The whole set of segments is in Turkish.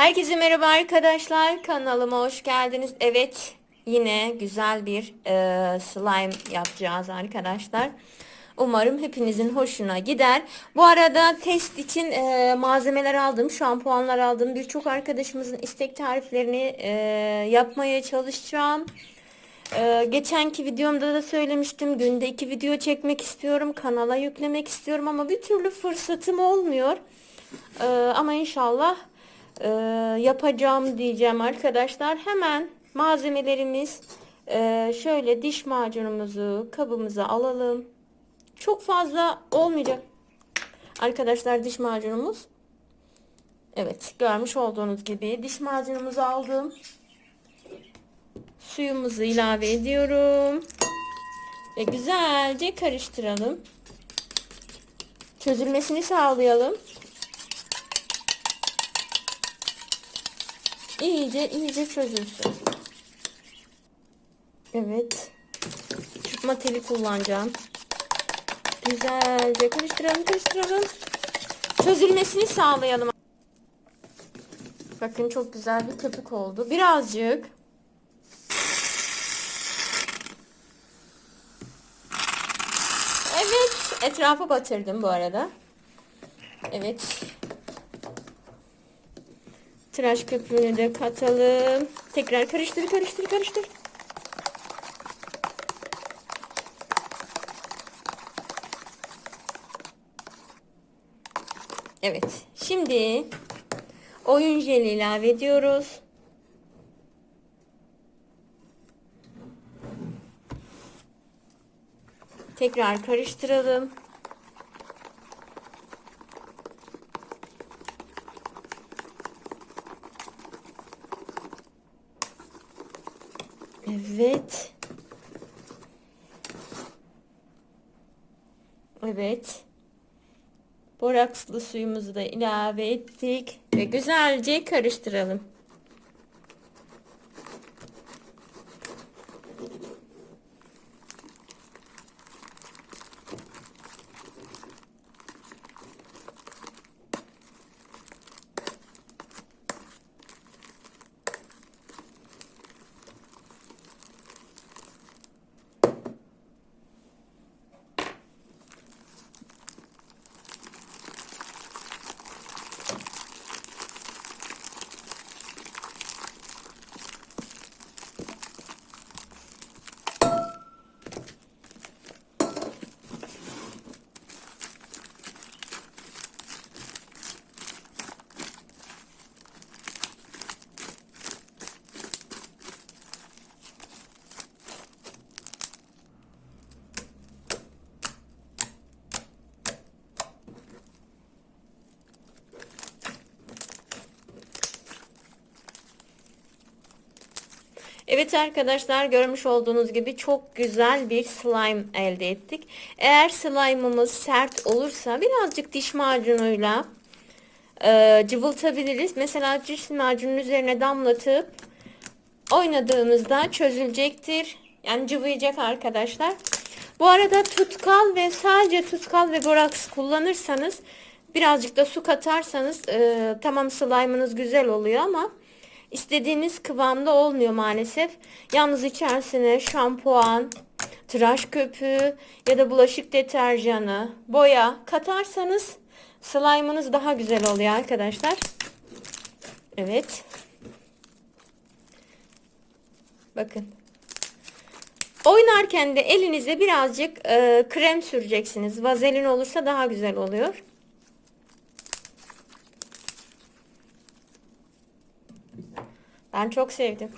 Herkese merhaba arkadaşlar. Kanalıma hoş geldiniz. Evet, yine güzel bir e, slime yapacağız arkadaşlar. Umarım hepinizin hoşuna gider. Bu arada test için e, malzemeler aldım, şampuanlar aldım. Birçok arkadaşımızın istek tariflerini e, yapmaya çalışacağım. Ee, geçenki videomda da söylemiştim. Günde iki video çekmek istiyorum. Kanala yüklemek istiyorum ama bir türlü fırsatım olmuyor. Ee, ama inşallah e, yapacağım diyeceğim arkadaşlar. Hemen malzemelerimiz e, şöyle diş macunumuzu kabımıza alalım. Çok fazla olmayacak. Arkadaşlar diş macunumuz. Evet görmüş olduğunuz gibi diş macunumuzu aldım. Suyumuzu ilave ediyorum. Ve güzelce karıştıralım. Çözülmesini sağlayalım. İyice iyice çözülsün. Evet. Çırpma teli kullanacağım. Güzelce karıştıralım karıştıralım. Çözülmesini sağlayalım. Bakın çok güzel bir köpük oldu. Birazcık Evet, etrafa batırdım bu arada. Evet. Tıraş köpüğünü de katalım. Tekrar karıştır, karıştır, karıştır. Evet. Şimdi oyun jeli ilave ediyoruz. Tekrar karıştıralım. Evet. Evet. Borakslı suyumuzu da ilave ettik ve güzelce karıştıralım. Evet arkadaşlar görmüş olduğunuz gibi çok güzel bir slime elde ettik. Eğer slime'ımız sert olursa birazcık diş macunuyla e, cıvıltabiliriz. Mesela diş macunun üzerine damlatıp oynadığımızda çözülecektir. Yani cıvıyacak arkadaşlar. Bu arada tutkal ve sadece tutkal ve boraks kullanırsanız birazcık da su katarsanız e, tamam slime'ınız güzel oluyor ama istediğiniz kıvamda olmuyor maalesef. Yalnız içerisine şampuan, tıraş köpüğü ya da bulaşık deterjanı, boya katarsanız slime'ınız daha güzel oluyor arkadaşlar. Evet. Bakın. Oynarken de elinize birazcık e, krem süreceksiniz. Vazelin olursa daha güzel oluyor. Ben çok sevdim.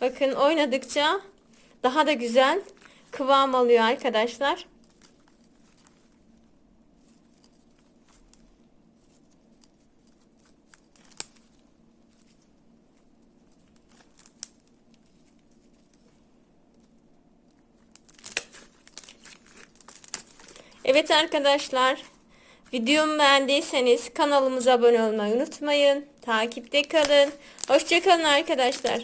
Bakın oynadıkça daha da güzel kıvam alıyor arkadaşlar. Evet arkadaşlar Videomu beğendiyseniz kanalımıza abone olmayı unutmayın. Takipte kalın. Hoşçakalın arkadaşlar.